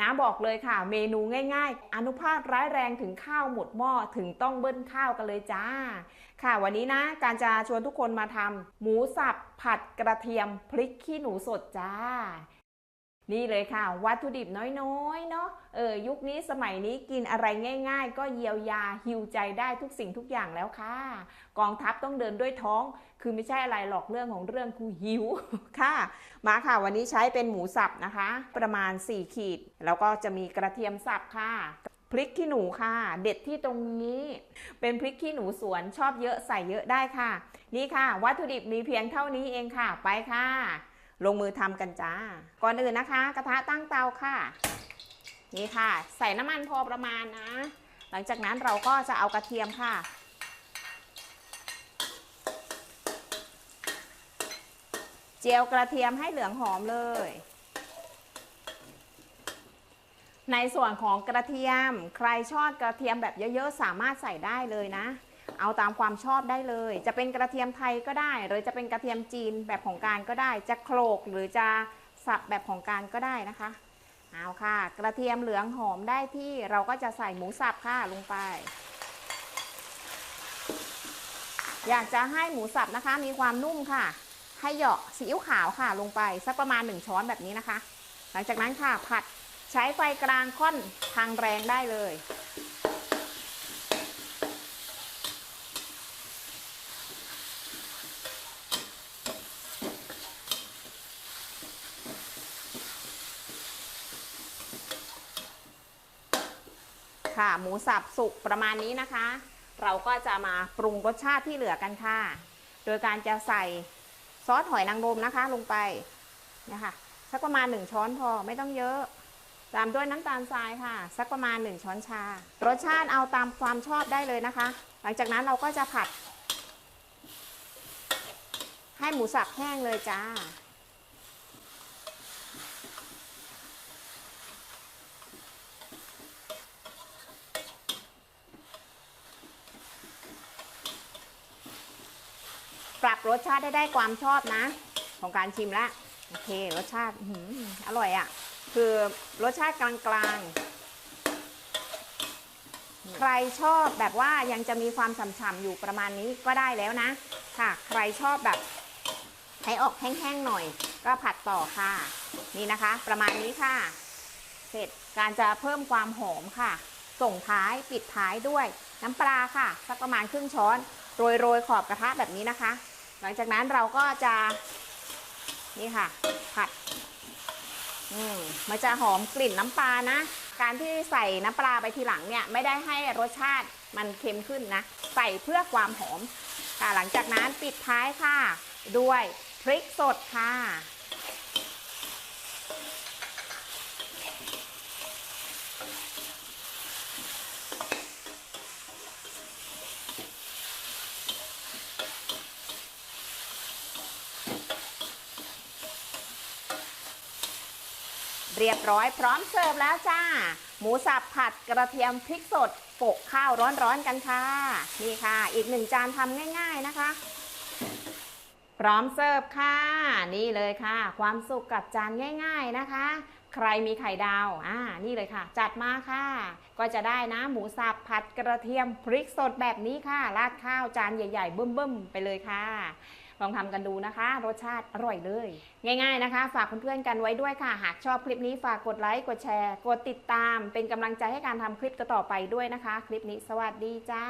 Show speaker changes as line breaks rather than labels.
นะบอกเลยค่ะ เมนูง่าย ๆ อนุภาคร้ายแรงถึงข้าวหมดหม้อถึงต้องเบิ้ลข้าวกันเลยจ้า ค่ะวันนี้นะ การจะชวนทุกคนมาทำหมูสับผัดกระเทียมพริกขี้หนูสดจ้า นี่เลยค่ะ วัตถุดิบน้อยๆเนาะเออยุคนี้สมัยนี้กินอะไรง่าย ๆ ก็เยียวยาฮิวใจได้ทุกสิ่งทุกอย่างแล้วค่ะ กองทัพต้องเดินด้วยท้อง คือไม่ใช่อะไรหรอกเรื่องของเรื่องคือหิวค่ะ มาค่ะวันนี้ใช้เป็นหมูสับนะคะ ประมาณ 4 ขีด แล้วก็จะมีกระเทียมสับค่ะพริกขี้หนูค่ะ เด็ดที่ตรงนี้ เป็นพริกขี้หนูสวนชอบเยอะใส่เยอะได้ค่ะ นี่ค่ะ วัตถุดิบมีเพียงเท่านี้เองค่ะ ไปค่ะ ลงมือทำกันจ้า ก่อนอื่นนะคะ กระทะตั้งเตาค่ะ นี่ค่ะ ใส่น้ำมันพอประมาณนะ หลังจากนั้นเราก็จะเอากระเทียมค่ะ เจียวกระเทียมให้เหลืองหอมเลย ในส่วนของกระเทียม ใครชอบกระเทียมแบบเยอะๆ สามารถใส่ได้เลยนะ เอาตามความชอบได้เลย จะเป็นกระเทียมไทยก็ได้ หรือจะเป็นกระเทียมจีนแบบของการก็ได้ จะโขลกหรือจะสับแบบของการก็ได้นะคะเอาค่ะ กระเทียมเหลืองหอมได้ที่เราก็จะใส่หมูสับค่ะลงไป อยากจะให้หมูสับนะคะ มีความนุ่มค่ะ ให้เหยาะซีอิ๊วขาวค่ะลงไป สักประมาณ 1 ช้อนแบบนี้นะคะ หลังจากนั้นค่ะผัดใช้ไฟกลางค่อนทางแรงได้เลย ค่ะ หมูสับสุกประมาณนี้นะคะ เราก็จะมาปรุงรสชาติที่เหลือกันค่ะ โดยการจะใส่ซอสหอยนางรมนะคะลงไปนะคะสักประมาณ 1 ช้อนพอไม่ต้องเยอะ ตามด้วยน้ำตาลทรายค่ะ สักประมาณ 1 ช้อนชา รสชาติเอาตามความชอบได้เลยนะคะ หลังจากนั้นเราก็จะผัด ให้หมูสับแห้งเลยจ้า ปรับรสชาติได้ได้ความชอบนะ ของการชิมแล้วโอเครสชาติอร่อยอะ่ะ คือรสชาติกลางๆ ใครชอบแบบว่ายังจะมีความฉ่ำๆอยู่ประมาณนี้ก็ได้แล้วนะ ค่ะ ใครชอบแบบให้ออกแห้งๆหน่อย ก็ผัดต่อค่ะ นี่นะคะ ประมาณนี้ค่ะ เสร็จการจะเพิ่มความหอมค่ะ ส่งท้ายปิดท้ายด้วยน้ำปลาค่ะ สักประมาณครึ่งช้อน โรยโรยๆขอบกระทะแบบนี้นะคะ หลังจากนั้นเราก็จะนี่ค่ะ ผัด อืมมันจะหอมกลิ่นน้ำปลานะ การที่ใส่น้ำปลาไปทีหลังเนี่ย ไม่ได้ให้รสชาติมันเค็มขึ้นนะ ใส่เพื่อความหอมค่ะหลังจากนั้นปิดท้ายค่ะ ด้วยพริกสดค่ะ เรียบร้อยพร้อมเสิร์ฟแล้วจ้า หมูสับผัดกระเทียมพริกสดโปะข้าวร้อนๆกันค่ะ นี่ค่ะ อีกหนึ่งจานทำง่าย ๆนะคะ พร้อมเสิร์ฟค่ะ นี่เลยค่ะ ความสุขกับจานง่าย ๆนะคะ ใครมีไข่ดาวอ่านี่เลยค่ะ จัดมาค่ะ ก็จะได้นะหมูสับผัดกระเทียมพริกสดแบบนี้ค่ะราดข้าวจานใหญ่ ๆเบิ่มๆไปเลยค่ะ ลองทำกันดูนะคะ รสชาติอร่อยเลย ง่าย ๆนะคะ ฝากเพื่อนๆกันไว้ด้วยค่ะ หากชอบคลิปนี้ฝากกดไลค์กดแชร์ กดติดตาม เป็นกำลังใจให้การทำคลิปต่อไปด้วยนะคะ คลิปนี้สวัสดีจ้า